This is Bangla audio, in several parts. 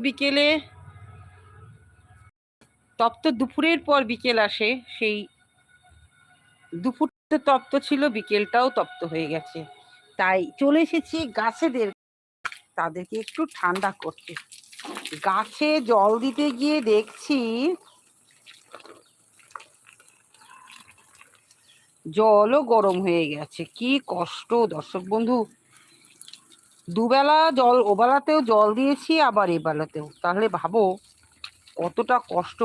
বিকেলে তপ্ত দুপুরের পর বিকেল আসে, সেই দুপুরটা তপ্ত ছিল, বিকেলটাও তপ্ত হয়ে গেছে। তাই চলে এসেছি গাছেদের তাদেরকে একটু ঠান্ডা করতে। গাছে জল দিতে গিয়ে দেখছি জলও গরম হয়ে গেছে। কি কষ্ট দর্শক বন্ধু। দুবেলা জল, ওবেলাতেও জল দিয়েছি, আবার এবেলাতেও। তাহলে ভাবো, কতটা কষ্ট।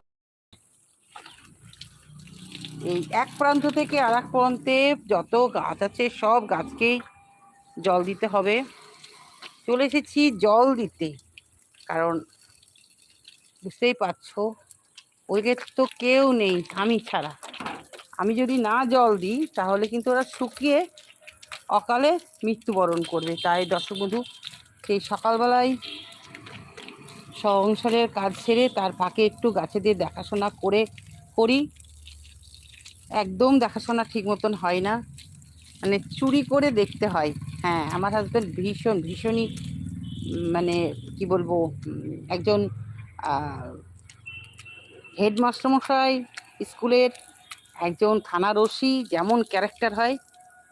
এই এক প্রান্ত থেকে আর এক প্রান্তে যত গাছ আছে, সব গাছকেই জল দিতে হবে। চলে এসেছি জল দিতে। কারণ, বুঝতেই পারছ ওইদের তো কেউ নেই, আমি ছাড়া। আমি যদি না জল দিই, তাহলে কিন্তু ওরা শুকিয়ে অকালে মৃত্যুবরণ করবে। তাই দর্শক বন্ধু সেই সকালবেলায় সংসারের কাজ সেরে তার ফাঁকে একটু গাছেদের দেখাশোনা করে করি। একদম দেখাশোনা ঠিক মতন হয় না। মানে চুরি করে দেখতে হয়। হ্যাঁ আমার হাজব্যান্ড ভীষণ, ভীষণই মানে কি বলব একজন হেডমাস্টার মশাই, স্কুলের একজন থানার ওসি যেমন ক্যারেক্টার হয়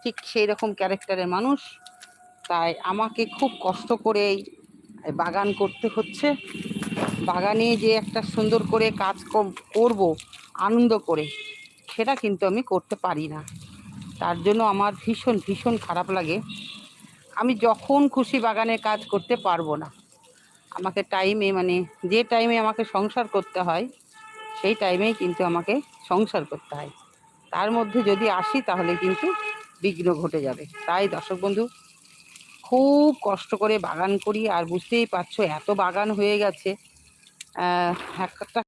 ঠিক সেই রকম ক্যারেক্টারের মানুষ। তাই আমাকে খুব কষ্ট করে এই বাগান করতে হচ্ছে। বাগানে যে একটা সুন্দর করে কাজ করব, আনন্দ করে, সেটা কিন্তু আমি করতে পারি না। তার জন্য আমার ভীষণ ভীষণ খারাপ লাগে। আমি যখন খুশি বাগানে কাজ করতে পারব না। আমাকে টাইমে মানে যে টাইমে আমাকে সংসার করতে হয়, সেই টাইমেই কিন্তু আমাকে সংসার করতে হয়। তার মধ্যে যদি আসি তাহলে কিন্তু বিঘ্ন ঘটে যাবে। তাই দর্শক বন্ধু, খুব কষ্ট করে বাগান করি আর বুঝতেই পারছ এত বাগান হয়ে গেছে। একটা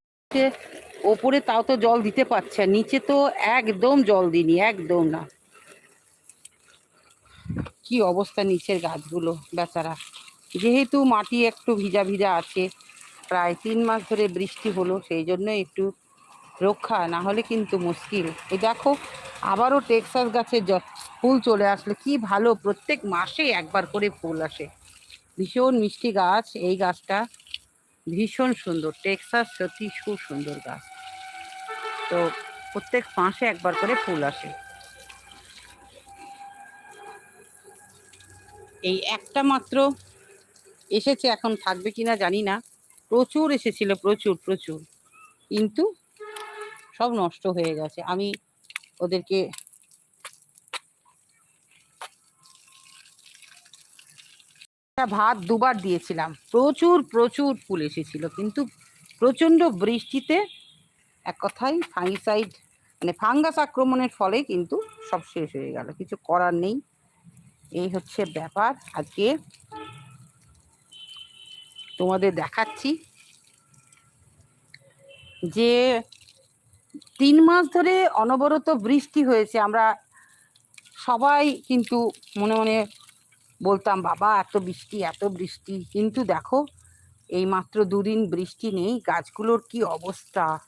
ওপরে তাও তো জল দিতে পারছে নিচে তো একদম জল দিনি একদম না। কি অবস্থা নিচের গাছগুলো বেচারা। যেহেতু মাটি একটু ভিজা ভিজা আছে, প্রায় তিন মাস ধরে বৃষ্টি হলো, সেই জন্য একটু রক্ষা না হলে কিন্তু মুশকিল। এই দেখো আবারও টেক্সাস গাছের জ- ফুল চলে আসলে, কি ভালো, প্রত্যেক মাসে একবার করে ফুল আসে। ভীষণ মিষ্টি গাছ, এই গাছটা ভীষণ সুন্দর, টেক্সাস সত্যি খুব সুন্দর গাছ। তো প্রত্যেক মাসে একবার করে ফুল আসে। এই একটা মাত্র এসেছে, এখন থাকবে কিনা জানি না। প্রচুর এসেছিল, প্রচুর প্রচুর। কিন্তু সব নষ্ট হয়ে গেছে। আমি ওদেরকে ভাত দুবার দিয়েছিলাম। প্রচুর প্রচুর ফুল এসেছিল। কিন্তু প্রচণ্ড বৃষ্টিতে এক কথায় ফাঙ্গিসাইড মানে ফাঙ্গাস আক্রমণের ফলে কিন্তু সব শেষ হয়ে গেল। কিছু করার নেই। এই হচ্ছে ব্যাপার। আজকে তোমাদের দেখাচ্ছি যে তিন মাস ধরে অনবরত বৃষ্টি হয়েছে। আমরা সবাই কিন্তু মনে মনে বলতাম, বাবা, এত বৃষ্টি এত বৃষ্টি। কিন্তু দেখো এই মাত্র দুদিন বৃষ্টি নেই, গাছগুলোর কি অবস্থা?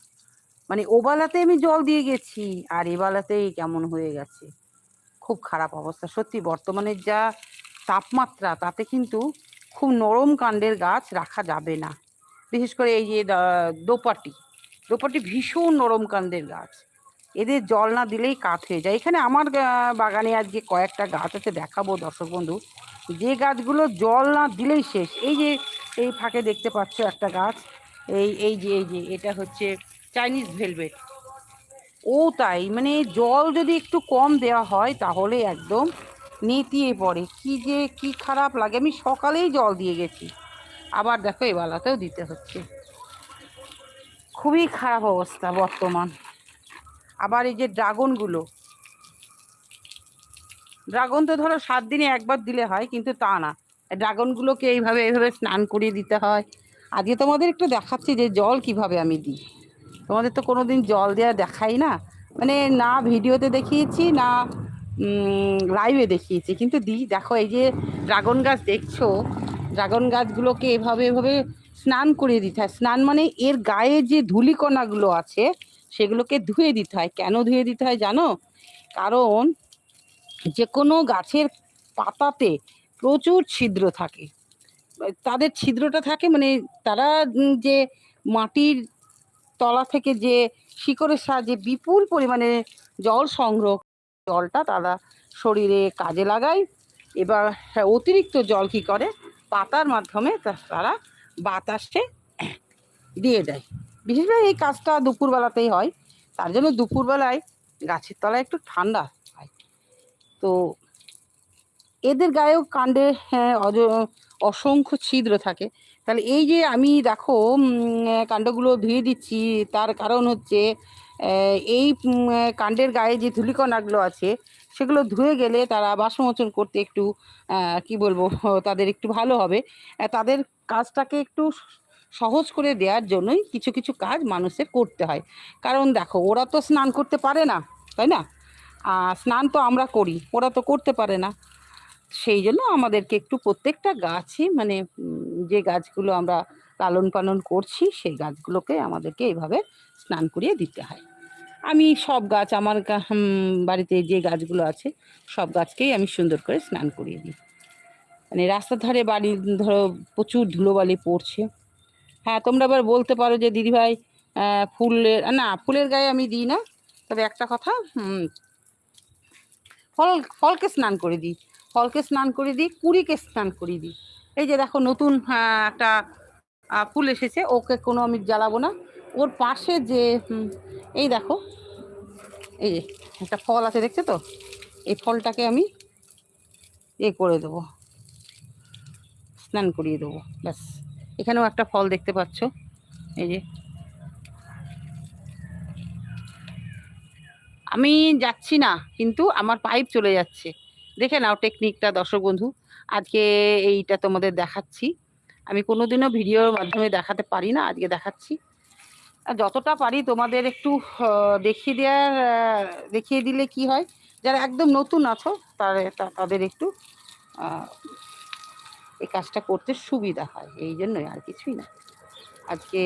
মানে ওবেলাতে আমি জল দিয়ে গেছি, আর এবেলাতেই কেমন হয়ে গেছে। খুব খারাপ অবস্থা। সত্যি, বর্তমানে যা তাপমাত্রা, তাতে কিন্তু খুব নরম কাণ্ডের গাছ রাখা যাবে না। বিশেষ করে এই যে দোপাটি। দোপাটি ভীষণ নরম কান্দের গাছ। এদের জল না দিলেই কাঠ হয়ে যায়। এখানে আমার বাগানে আজকে কয়েকটা গাছ আছে, দেখাবো দর্শক বন্ধু। যে গাছগুলো জল না দিলেই শেষ। এই যে, এই ফাঁকে দেখতে পাচ্ছ একটা গাছ। এই এই যে এই যে, এটা হচ্ছে চাইনিজ ভেলভেট ও তাই মানে জল যদি একটু কম দেওয়া হয়, তাহলে একদম নেতিয়ে পড়ে। কি যে, কি খারাপ লাগে। আমি সকালেই জল দিয়ে গেছি। আবার দেখো, এবেলাতেও দিতে হচ্ছে। খুবই খারাপ অবস্থা বর্তমান। আবার এই যে ড্রাগনগুলো ড্রাগন তো ধরো সাত দিনে একবার দিলে হয়, কিন্তু তা না। ড্রাগনগুলোকে এইভাবে এইভাবে স্নান করিয়ে দিতে হয়। আজকে তোমাদের একটু দেখাচ্ছি যে জল কীভাবে আমি দিই। তোমাদের তো কোনো দিন জল দেওয়া দেখাই না। মানে না ভিডিওতে দেখিয়েছি, না লাইভে দেখিয়েছি। কিন্তু দিই, দেখো এই যে ড্রাগন গাছ দেখছ ড্রাগন গাছগুলোকে এভাবে এভাবে স্নান করিয়ে দিতে হয়। স্নান মানে এর গায়ে যে ধূলিকণাগুলো আছে, সেগুলোকে ধুয়ে দিতে হয়। কেন ধুয়ে দিতে হয় জানো? কারণ যে কোনো গাছের পাতাতে প্রচুর ছিদ্র থাকে। তাদের ছিদ্রটা থাকে মানে তারা যে মাটির তলা থেকে যে শিকড়ের সাহায্যে বিপুল পরিমাণে জল সংগ্রহ জলটা তারা শরীরে কাজে লাগায়। এবার অতিরিক্ত জল কি করে? পাতার মাধ্যমে তারা বাতাসে দিয়ে দেয়। বিশেষ করে এই কাজটা দুপুরবেলাতেই হয়। তার জন্য দুপুরবেলায় গাছের তলায় একটু ঠান্ডা হয়। তো এদের গায়েও কাণ্ডে হ্যাঁ, অসংখ্য ছিদ্র থাকে। তাহলে এই যে আমি দেখো কাণ্ডগুলো ধুয়ে দিচ্ছি তার কারণ হচ্ছে এই কাণ্ডের গায়ে যে ধুলিকণাগুলো আছে সেগুলো ধুয়ে গেলে তারা বাসমোচন করতে একটু কি বলব তাদের একটু ভালো হবে। তাদের কাজটাকে একটু সহজ করে দেওয়ার জন্যই কিছু কিছু কাজ মানুষের করতে হয়। কারণ দেখো, ওরা তো স্নান করতে পারে না, তাই না? স্নান তো আমরা করি, ওরা তো করতে পারে না। সেই জন্য আমাদেরকে একটু প্রত্যেকটা গাছই মানে যে গাছগুলো আমরা লালন পালন করছি, সেই গাছগুলোকে আমাদেরকে এইভাবে স্নান করিয়ে দিতে হয়। আমি সব গাছ, আমার বাড়িতে যে গাছগুলো আছে, সব গাছকেই আমি সুন্দর করে স্নান করিয়ে দিই। মানে রাস্তার ধারে বাড়ি, ধরো প্রচুর ধুলোবালি পড়ছে। হ্যাঁ তোমরা আবার বলতে পারো যে দিদিভাই ফুলের, না, ফুলের গায়ে আমি দিই না, তবে একটা কথা ফল, ফলকে স্নান করে দিই। ফলকে স্নান করে দিই, কুড়িকে স্নান করিয়ে দিই। এই যে দেখো নতুন একটা ফুল এসেছে, ওকে কোনো আমি জ্বালাবো না। ওর পাশে যে এই দেখো, এই যে একটা ফল আছে, দেখছ তো? এই ফলটাকে আমি এ করে দেবো। স্নান করিয়ে দেবো, ব্যাস। এখানেও একটা ফল দেখতে পাচ্ছ, এই যে। আমি যাচ্ছি না, কিন্তু আমার পাইপ চলে যাচ্ছে। দেখে নাও টেকনিকটা দর্শক বন্ধু। আজকে এইটা তোমাদের দেখাচ্ছি। আমি কোনোদিনও ভিডিওর মাধ্যমে দেখাতে পারি না, আজকে দেখাচ্ছি। আর যতটা পারি তোমাদের একটু দেখিয়ে দেওয়ার দেখিয়ে দিলে কি হয়? যারা একদম নতুন আছো তাদের একটু এই কাজটা করতে সুবিধা হয়, এই জন্যই আর কিছুই না। আজকে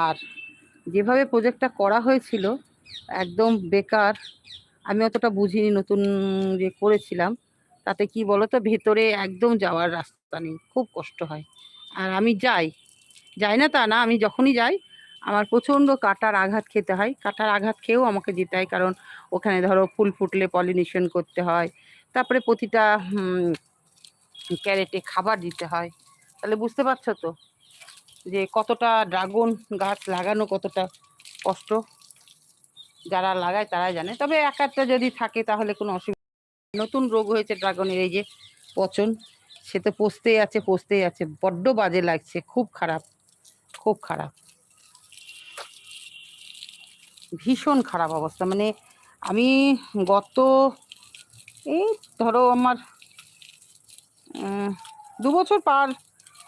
আর যেভাবে প্রজেক্টটা করা হয়েছিল, একদম বেকার, আমি অতটা বুঝিনি নতুন যে করেছিলাম, তাতে কি বলতো, ভেতরে একদম যাওয়ার রাস্তা নেই, খুব কষ্ট হয়। আর আমি যাই যাই না তা না, আমি যখনই যাই আমার প্রচণ্ড কাটার আঘাত খেতে হয়। কাটার আঘাত খেয়েও আমাকে যেতে হয় কারণ ওখানে ধরো ফুল ফুটলে পলিনেশন করতে হয়। তারপরে প্রতিটা ক্যারেটে খাবার দিতে হয়। তাহলে বুঝতে পারছ তো যে কতটা ড্রাগন গাছ লাগানো কতটা কষ্ট? যারা লাগায় তারাই জানে। তবে এক একটা যদি থাকে তাহলে কোনো অসুবিধা নতুন রোগ হয়েছে ড্রাগনের, এই যে পচন, সে তো পচতেই আছে পচতেই আছে। বড্ড বাজে লাগছে, খুব খারাপ খুব খারাপ। ভীষণ খারাপ অবস্থা। মানে আমি গত, এই ধরো আমার দু বছর পার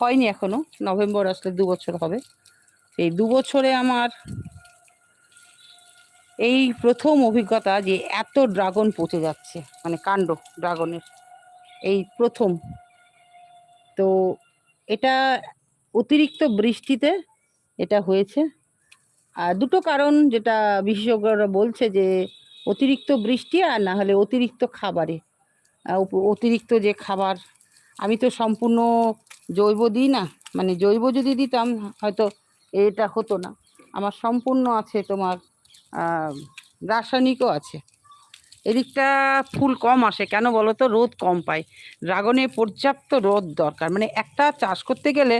হয়নি এখনও, নভেম্বর আসলে দু বছর হবে। এই দু বছরে আমার এই প্রথম অভিজ্ঞতা যে এত ড্রাগন পচে যাচ্ছে মানে কাণ্ড ড্রাগনের, এই প্রথম। তো এটা অতিরিক্ত বৃষ্টিতে এটা হয়েছে। দুটো কারণ যেটা বিশেষজ্ঞরা বলছে যে অতিরিক্ত বৃষ্টি আর না হলে অতিরিক্ত খাবারে। অতিরিক্ত যে খাবার, আমি তো সম্পূর্ণ জৈব দিই না মানে জৈব যদি দিতাম হয়তো এটা হতো না। আমার সম্পূর্ণ আছে তোমার রাসায়নিকও আছে। এদিকটা ফুল কম আসে, কেন বলো তো? রোদ কম পায়। ড্রাগনে পর্যাপ্ত রোদ দরকার। মানে একটা চাষ করতে গেলে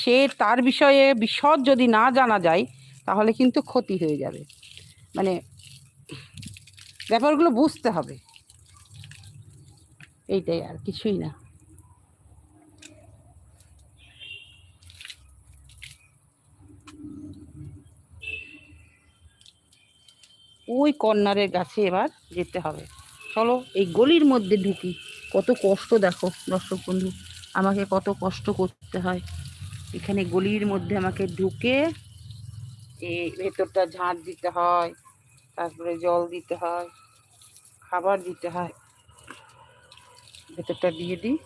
সে তার বিষয়ে বিশদ যদি না জানা যায় তাহলে কিন্তু ক্ষতি হয়ে যাবে। মানে ব্যাপারগুলো বুঝতে হবে। এইটাই আর কিছুই না। ওই কর্নারের গাছে এবার যেতে হবে। চলো এই গলির মধ্যে ঢুকি। কত কষ্ট দেখো দর্শক বন্ধু। আমাকে কত কষ্ট করতে হয়। এখানে গলির মধ্যে আমাকে ঢুকে এই ভেতরটা ঝাঁট দিতে হয়, তারপরে জল দিতে হয়, খাবার দিতে হয়। ভেতরটা দিয়ে দিই।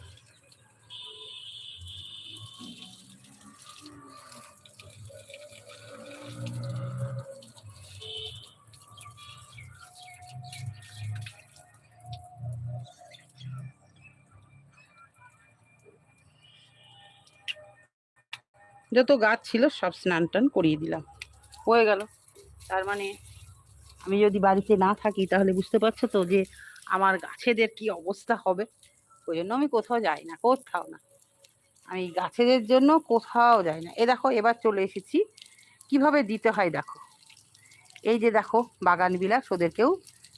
যত গাছ ছিল সব স্নান টান করিয়ে দিলাম। হয়ে গেল। তার মানে আমি যদি বাড়িতে না থাকি, তাহলে বুঝতে পারছ তো যে আমার গাছেদের কি অবস্থা হবে? ওই জন্য আমি কোথাও যাই না, কোথাও না। আমি গাছেদের জন্য কোথাও যাই না। এ দেখো, এবার চলে এসেছি। কীভাবে দিতে হয় দেখো। এই যে দেখো, বাগান বিলাস, ওদেরকেও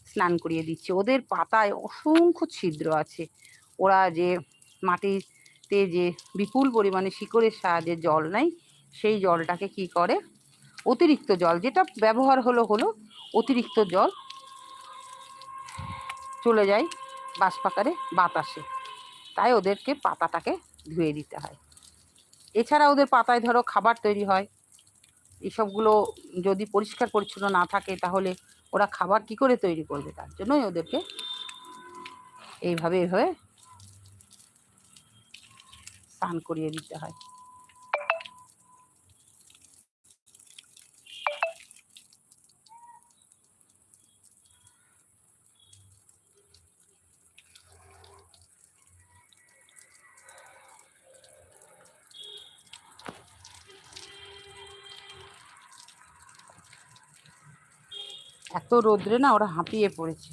স্নান করিয়ে দিচ্ছে। ওদের পাতায় অসংখ্য ছিদ্র আছে। ওরা যে মাটিতে যে বিপুল পরিমাণে শিকড়ের সাহায্যে জল নেয়, সেই জলটাকে কি করে? অতিরিক্ত জল, যেটা ব্যবহার হলো হলো অতিরিক্ত জল চলে যায় বাঁশপাকারে বাতাসে। তাই ওদেরকে পাতাটাকে ধুয়ে দিতে হয়। এছাড়া ওদের পাতায় ধরো খাবার তৈরি হয়। এসবগুলো যদি পরিষ্কার পরিচ্ছন্ন না থাকে তাহলে ওরা খাবার কি করে তৈরি করবে? তার জন্যই ওদেরকে এইভাবে এইভাবে স্নান করিয়ে দিতে হয়। এত রোদ্রে না ওরা হাঁপিয়ে পড়েছে।